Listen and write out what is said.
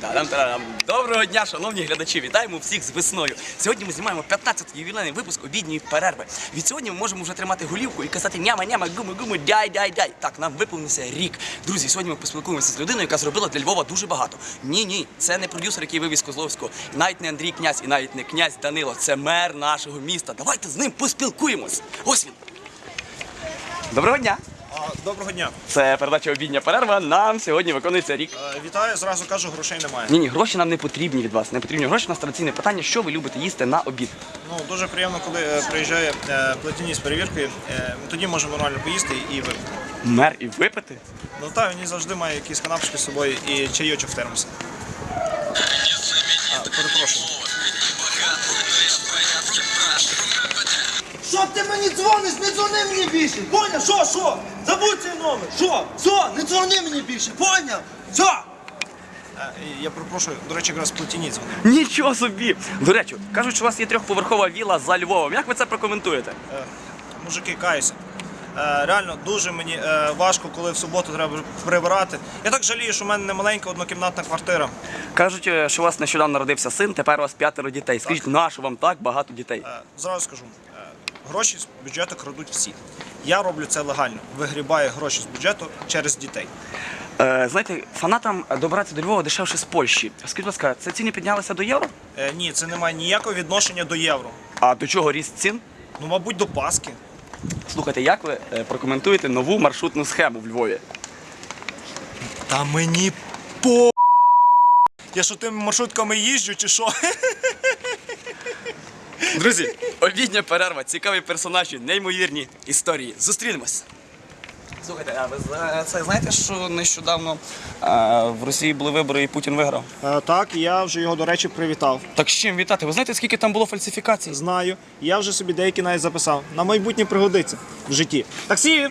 Тарам-тарам. Доброго дня, шановні глядачі! Вітаємо всіх з весною. Сьогодні ми знімаємо 15-й ювілейний випуск обідньої перерви. Від сьогодні ми можемо вже тримати голівку і казати няма-няма, гуми-гуми, дай-дай-дай. Так, нам виповнився рік. Друзі, сьогодні ми поспілкуємося з людиною, яка зробила для Львова дуже багато. Ні, ні, це не продюсер, який вивіз Козловського, навіть не Андрій Князь і навіть не князь Данило. Це мер нашого міста. Давайте з ним поспілкуємось. Ось він. Доброго дня! Доброго дня. Це передача обідня перерва. Нам сьогодні виконується рік. Е, Вітаю, зразу кажу, грошей немає. Ні, ні, гроші нам не потрібні від вас. Не потрібні гроші. У нас традиційне питання, що ви любите їсти на обід. Ну дуже приємно, коли е, приїжджає е, платіні з перевіркою. Е, тоді можемо нормально поїсти і випити. Мер і випити? Ну так, він завжди має якісь канапочки з собою і чайочок в термосі. Що ти мені дзвониш? Не дзвони мені більше. Поняв? Що, що? Забудь цей номер. Що? Все, не дзвони мені більше. Поняв? Все. Е, Я перепрошую, до речі, якраз платіні дзвонив. Нічого собі! До речі, кажуть, що у вас є трьохповерхова віла за Львовом. Як ви це прокоментуєте? Е, Мужики, каюся. Е, Реально дуже мені е, важко, коли в суботу треба прибирати. Я так жалію, що в мене не маленька однокімнатна квартира. Кажуть, е, що у вас нещодавно народився син, тепер у вас п'ятеро дітей. Скажіть, нащо вам так багато дітей? Е, Зразу скажу, е, гроші з бюджету крадуть всі. Я роблю це легально. Вигрібаю гроші з бюджету через дітей. Е, знаєте, фанатам добиратися до Львова дешевше з Польщі. Скажіть, будь ласка, це ціни піднялися до євро? Е, ні, це не має ніякого відношення до євро. А до чого ріст цін? Ну, мабуть, до Паски. Слухайте, як ви е, прокоментуєте нову маршрутну схему в Львові? Та мені по. Я що тими маршрутками їжджу чи що? Друзі, обідня перерва, цікаві персонажі, неймовірні історії. Зустрінемось. Слухайте, а ви зна- це знаєте, що нещодавно а, в Росії були вибори і Путін виграв? Е, так, я вже його, до речі, привітав. Так з чим вітати? Ви знаєте, скільки там було фальсифікацій? Знаю. Я вже собі деякі навіть записав. На майбутнє пригодиться в житті. Таксі!